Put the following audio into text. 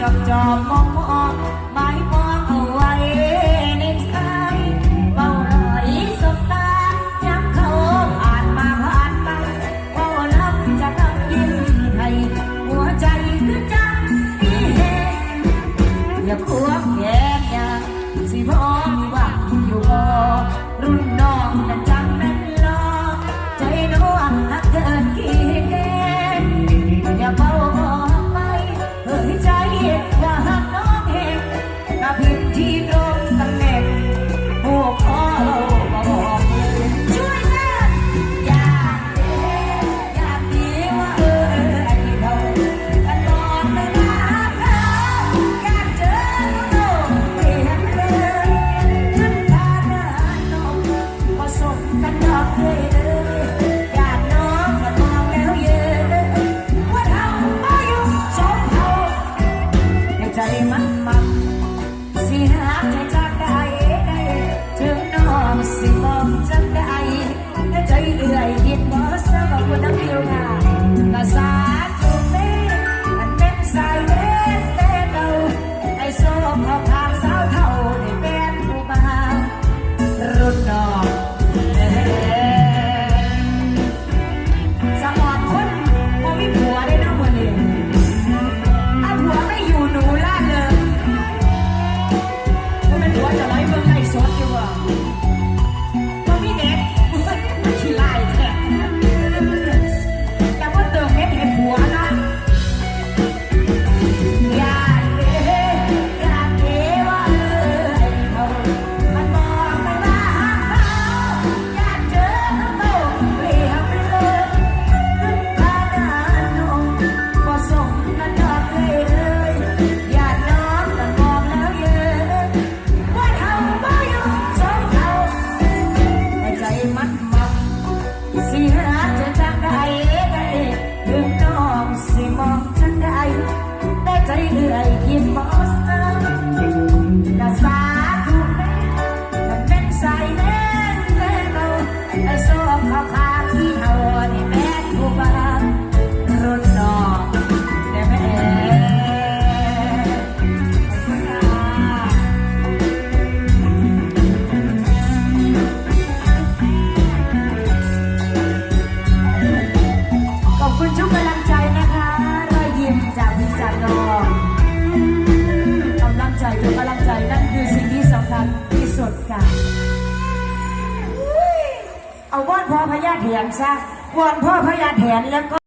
จับจอบมองมองหมายมองเอาไว้ในใจเบาลอยสบตาย้ำเขาอ่านมาผ่านไปเบารัำจะทำยิ้มให้หัวใจคือจังที่เห็นอย่าคุย tema See it. พญาแถนซะกวนพ่อพญาแถนแล้วก็